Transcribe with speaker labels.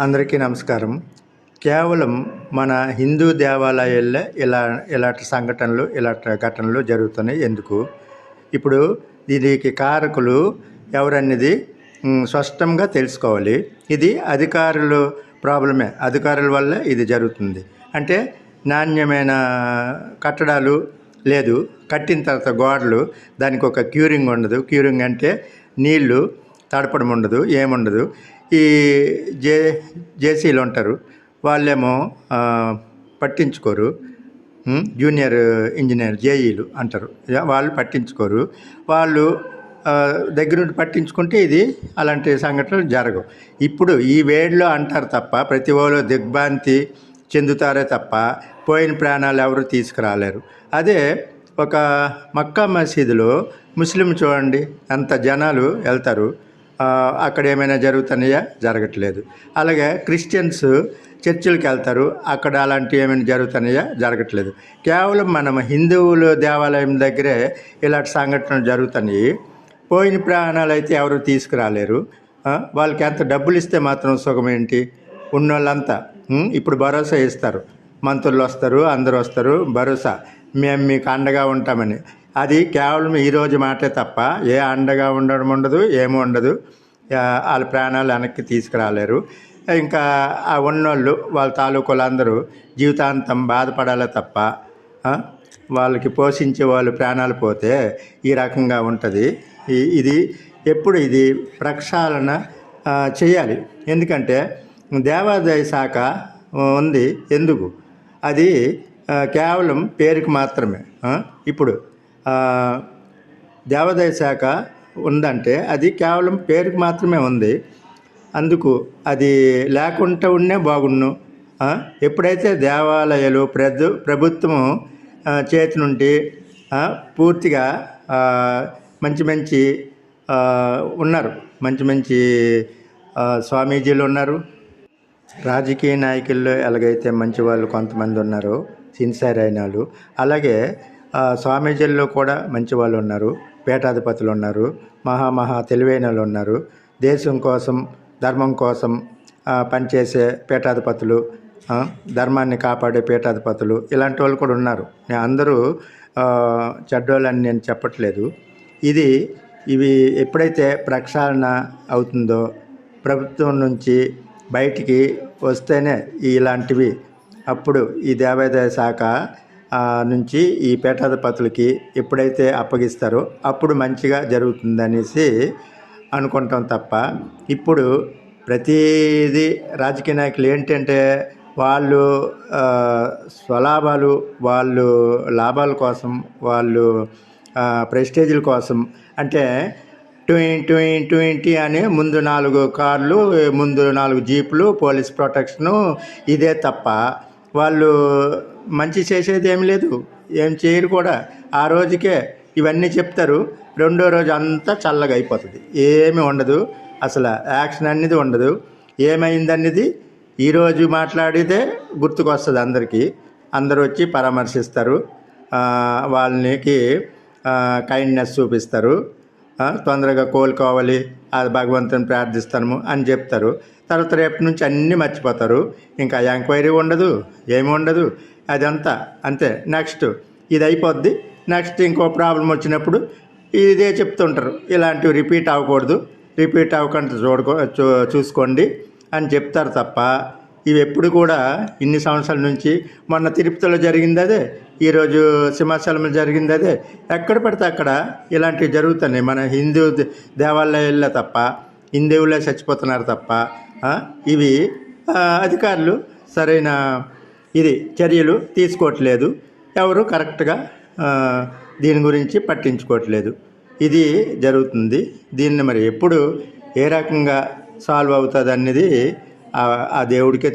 Speaker 1: అందరికీ నమస్కారం. కేవలం మన హిందూ దేవాలయాల్లో ఇలా ఇలాంటి సంఘటనలు ఇలాంటి ఘటనలు జరుగుతున్నాయి. ఎందుకు? ఇప్పుడు దీనికి కారకులు ఎవరనేది స్పష్టంగా తెలుసుకోవాలి. ఇది అధికారులు ప్రాబ్లమే. అధికారుల వల్ల ఇది జరుగుతుంది. అంటే నాణ్యమైన కట్టడాలు లేదు. కట్టిన తర్వాత గోడలు దానికి ఒక క్యూరింగ్ ఉండదు. క్యూరింగ్ అంటే నీళ్ళు తడపడం ఉండదు ఏముండదు. ఈ జే జేసీలు ఉంటారు వాళ్ళేమో పట్టించుకోరు. జూనియర్ ఇంజనీర్ జేఈలు అంటారు. వాళ్ళు పట్టించుకోరు. వాళ్ళు దగ్గర దగ్గరుండి పట్టించుకుంటే ఇది అలాంటి సంఘటనలు జరగవు. ఇప్పుడు ఈ వేడిలో అంటారు తప్ప ప్రతి ఓలో దిగ్భ్రాంతి చెందుతారే తప్ప పోయిన ప్రాణాలు ఎవరు తీసుకురాలేరు. అదే ఒక మక్కా మసీదులో ముస్లిం చూడండి అంత జనాలు వెళ్తారు. అక్కడ ఏమైనా జరుగుతున్నాయా? జరగట్లేదు. అలాగే క్రిస్టియన్స్ చర్చిలకు వెళ్తారు. అక్కడ అలాంటివి ఏమైనా జరుగుతున్నాయా? జరగట్లేదు. కేవలం మనం హిందువుల దేవాలయం దగ్గరే ఇలాంటి సంఘటనలు జరుగుతున్నాయి. పోయిన ప్రాణాలు అయితే ఎవరు తీసుకురాలేరు. వాళ్ళకి ఎంత డబ్బులు ఇస్తే మాత్రం సుఖం ఏంటి? ఉన్నోళ్ళంతా ఇప్పుడు భరోసా ఇస్తారు. మంత్రులు వస్తారు అందరూ వస్తారు. భరోసా. మేము మీకు అండగా ఉంటామని. అది కేవలం ఈరోజు మాటే తప్ప ఏ అండగా ఉండడం ఉండదు ఏమీ ఉండదు. వాళ్ళ ప్రాణాలు వెనక్కి తీసుకురాలేరు. ఇంకా ఆ ఉన్నోళ్ళు వాళ్ళ తాలూకులు అందరూ జీవితాంతం బాధపడాలే తప్ప వాళ్ళకి పోషించే వాళ్ళు ప్రాణాలు పోతే ఈ రకంగా ఉంటుంది. ఈ- ఇది ఎప్పుడు ఇది ప్రక్షాళన చేయాలి. ఎందుకంటే దేవాదాయ శాఖ ఉంది. ఎందుకు? అది కేవలం పేరుకి మాత్రమే. ఇప్పుడు దేవాదాయ శాఖ ఉందంటే అది కేవలం పేరుకి మాత్రమే ఉంది. అందుకు అది లేకుండా ఉన్నే బాగుండు. ఎప్పుడైతే దేవాలయాలు ప్రభు ప్రభుత్వం చేతి నుండి పూర్తిగా మంచి మంచి ఉన్నారు. మంచి మంచి స్వామీజీలు ఉన్నారు. రాజకీయ నాయకుల్లో ఎలాగైతే మంచి వాళ్ళు కొంతమంది ఉన్నారో సిన్సైర్ అయిన వాళ్ళు అలాగే స్వామీజీల్లో కూడా మంచి వాళ్ళు ఉన్నారు పీఠాధిపతులు ఉన్నారు మహా మహా తెలివైన వాళ్ళు ఉన్నారు. దేశం కోసం ధర్మం కోసం పనిచేసే పీఠాధిపతులు ధర్మాన్ని కాపాడే పీఠాధిపతులు ఇలాంటి వాళ్ళు కూడా ఉన్నారు. నేను అందరూ చెడ్డోళ్ళని నేను చెప్పట్లేదు. ఇది ఇవి ఎప్పుడైతే ప్రక్షాళన అవుతుందో ప్రభుత్వం నుంచి బయటికి వస్తేనే ఇలాంటివి. అప్పుడు ఈ దేవాదాయ శాఖ నుంచి ఈ పీఠాధిపతులకి ఎప్పుడైతే అప్పగిస్తారో అప్పుడు మంచిగా జరుగుతుందనేసి అనుకుంటాం తప్ప ఇప్పుడు ప్రతిదీ రాజకీయ నాయకులు ఏంటంటే వాళ్ళు స్వలాభాలు వాళ్ళు లాభాల కోసం వాళ్ళు ప్రెస్టేజీల కోసం అంటే ట్వంటీ ట్వంటీ అని ముందు నాలుగు కార్లు ముందు నాలుగు జీపులు పోలీస్ ప్రొటెక్షను ఇదే తప్ప వాళ్ళు మంచి చేసేది ఏమి లేదు. ఏం చేయరు కూడా. ఆ రోజుకే ఇవన్నీ చెప్తారు. రెండో రోజు అంతా చల్లగా అయిపోతుంది. ఏమి ఉండదు. అసలు యాక్షన్ అనేది ఉండదు. ఏమైందనేది ఈరోజు మాట్లాడితే గుర్తుకొస్తుంది అందరికీ. అందరూ వచ్చి పరామర్శిస్తారు. వాళ్ళకి కైండ్నెస్ చూపిస్తారు. తొందరగా కోలుకోవాలి. అది భగవంతుని ప్రార్థిస్తాము అని చెప్తారు. తర్వాత రేపటి నుంచి అన్నీ మర్చిపోతారు. ఇంకా ఎంక్వైరీ ఉండదు ఏమి ఉండదు. అదంతా అంతే. నెక్స్ట్ ఇది అయిపోద్ది. నెక్స్ట్ ఇంకో ప్రాబ్లం వచ్చినప్పుడు ఇదే చెప్తుంటారు. ఇలాంటివి రిపీట్ అవ్వకూడదు. రిపీట్ అవ్వకుండా చూడకో చూ- చూసుకోండి అని చెప్తారు తప్ప ఇవి ఎప్పుడు కూడా ఇన్ని సంవత్సరాల నుంచి మొన్న తిరుపతిలో జరిగింది అదే. ఈరోజు సింహాచలంలో జరిగింది అదే. ఎక్కడ పడితే అక్కడ ఇలాంటివి జరుగుతున్నాయి. మన హిందూ దేవాలయాల్లో తప్ప హిందువులే చచ్చిపోతున్నారు తప్ప ఇవి అధికారులు సరైన ఇది చర్యలు తీసుకోవట్లేదు. ఎవరు కరెక్ట్గా దీని గురించి పట్టించుకోవట్లేదు. ఇది జరుగుతుంది. దీన్ని మరి ఎప్పుడు ఏ రకంగా సాల్వ్ అవుతుంది అనేది ఆ- దేవుడికే తె-